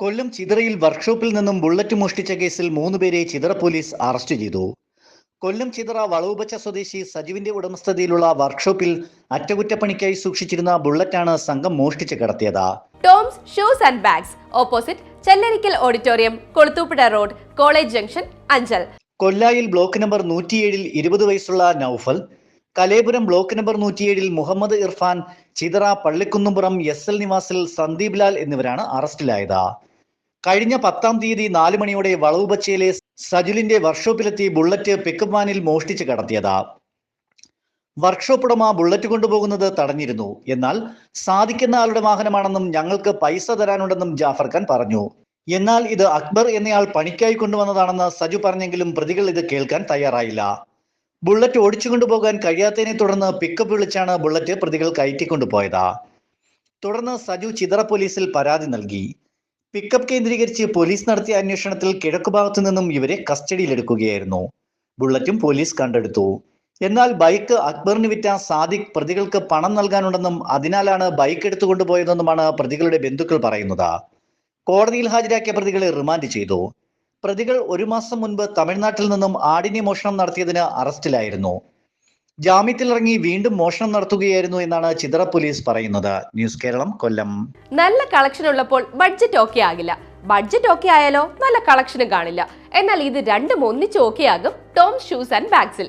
കൊല്ലം ചിതറയിൽ വർക്ക്ഷോപ്പിൽ നിന്നും ബുള്ളറ്റ് മോഷ്ടിച്ച കേസിൽ മൂന്നുപേരെ ചിതറ പോലീസ് അറസ്റ്റ് ചെയ്തു. കൊല്ലം ചിതറ വളവുപച്ച സ്വദേശി സജുവിന്റെ ഉടമസ്ഥതയിലുള്ള വർക്ക്ഷോപ്പിൽ അറ്റകുറ്റപ്പണിക്കായി സൂക്ഷിച്ചിരുന്ന ബുള്ളറ്റാണ് സംഘം മോഷ്ടിച്ച് കടത്തിയത്. Toms shoes and bags opposite Chellarikkal auditorium Kulathupuzha road college junction Anchal. Kollayil block number നൂറ്റിയേഴിൽ ഇരുപത് വയസ്സുള്ള നൌഫൽ കലേപുരം ബ്ലോക്ക് നമ്പർ നൂറ്റിയേഴിൽ മുഹമ്മദ് ഇർഫാൻ ചിതറ പള്ളിക്കുന്നുംപുറം എസ് എൽ നിവാസിൽ സന്ദീപ് ലാൽ എന്നിവരാണ് അറസ്റ്റിലായത്. കഴിഞ്ഞ പത്താം തീയതി നാല് മണിയോടെ വളവുപച്ചയിലെ സജിലിന്റെ വർക്ക്ഷോപ്പിലെത്തി ബുള്ളറ്റ് പിക്കപ്പ് വാനിൽ മോഷ്ടിച്ച് കടത്തിയത്. വർക്ക്ഷോപ്പ് ഉടമ ബുള്ളറ്റ് കൊണ്ടുപോകുന്നത് തടഞ്ഞിരുന്നു. എന്നാൽ സാധിക്കുന്ന ആളുടെ വാഹനമാണെന്നും ഞങ്ങൾക്ക് പൈസ തരാനുണ്ടെന്നും ജാഫർ ഖാൻ പറഞ്ഞു. എന്നാൽ ഇത് അക്ബർ എന്നയാൾ പണിക്കായി കൊണ്ടുവന്നതാണെന്ന് സജു പറഞ്ഞെങ്കിലും പ്രതികൾ ഇത് കേൾക്കാൻ തയ്യാറായില്ല. ബുള്ളറ്റ് ഓടിച്ചു കൊണ്ടുപോകാൻ കഴിയാത്തതിനെ തുടർന്ന് പിക്കപ്പ് വിളിച്ചാണ് ബുള്ളറ്റ് പ്രതികൾ കയറ്റിക്കൊണ്ടുപോയത്. തുടർന്ന് സജു ചിതറ പോലീസിൽ പരാതി നൽകി. പിക്കപ്പ് കേന്ദ്രീകരിച്ച് പോലീസ് നടത്തിയ അന്വേഷണത്തിൽ കിഴക്കു ഭാഗത്തു നിന്നും ഇവരെ കസ്റ്റഡിയിലെടുക്കുകയായിരുന്നു. ബുള്ളറ്റും പോലീസ് കണ്ടെടുത്തു. എന്നാൽ ബൈക്ക് അക്ബറിന് വിറ്റ സാദിഖ് പ്രതികൾക്ക് പണം നൽകാനുണ്ടെന്നും അതിനാലാണ് ബൈക്ക് എടുത്തുകൊണ്ടുപോയതെന്നുമാണ് പ്രതികളുടെ ബന്ധുക്കൾ പറയുന്നത്. കോടതിയിൽ ഹാജരാക്കിയ പ്രതികളെ റിമാൻഡ് ചെയ്തു. പ്രതികൾ ഒരു മാസം മുൻപ് തമിഴ്നാട്ടിൽ നിന്നും ആടിനെ മോഷണം നടത്തിയതിന് അറസ്റ്റിലായിരുന്നു. ജാമ്യത്തിലിറങ്ങി വീണ്ടും മോഷണം നടത്തുകയായിരുന്നു എന്നാണ് ചിതറ പോലീസ് പറയുന്നത്. ന്യൂസ് കേരളം കൊല്ലം. നല്ല കളക്ഷൻ ഉള്ളപ്പോൾ ബഡ്ജറ്റ് ഓക്കെ ആകില്ല. ബഡ്ജറ്റ് ഓക്കെ ആയാലോ നല്ല കളക്ഷനും കാണില്ല. എന്നാൽ ഇത് രണ്ടും ഒന്നിച്ച് ഓക്കെ ആകും ടോം ഷൂസ് ആൻഡ് ബാഗ്സിൽ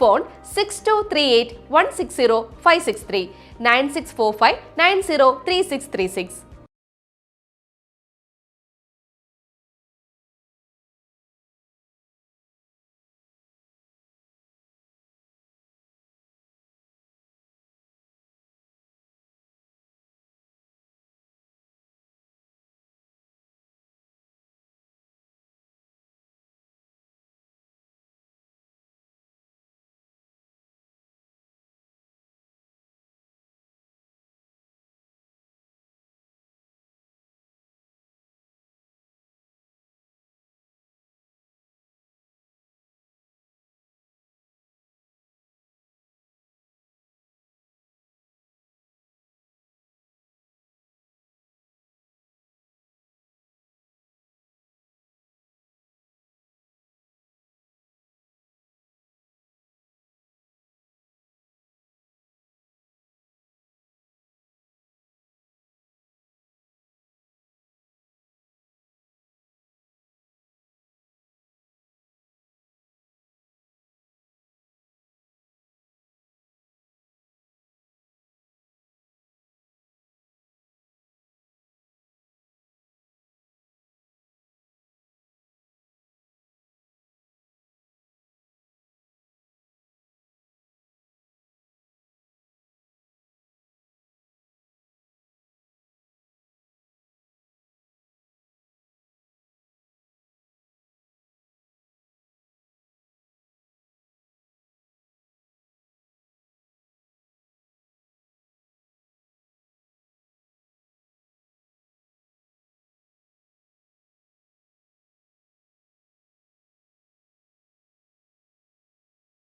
phone 6238 160 563 9645 903636.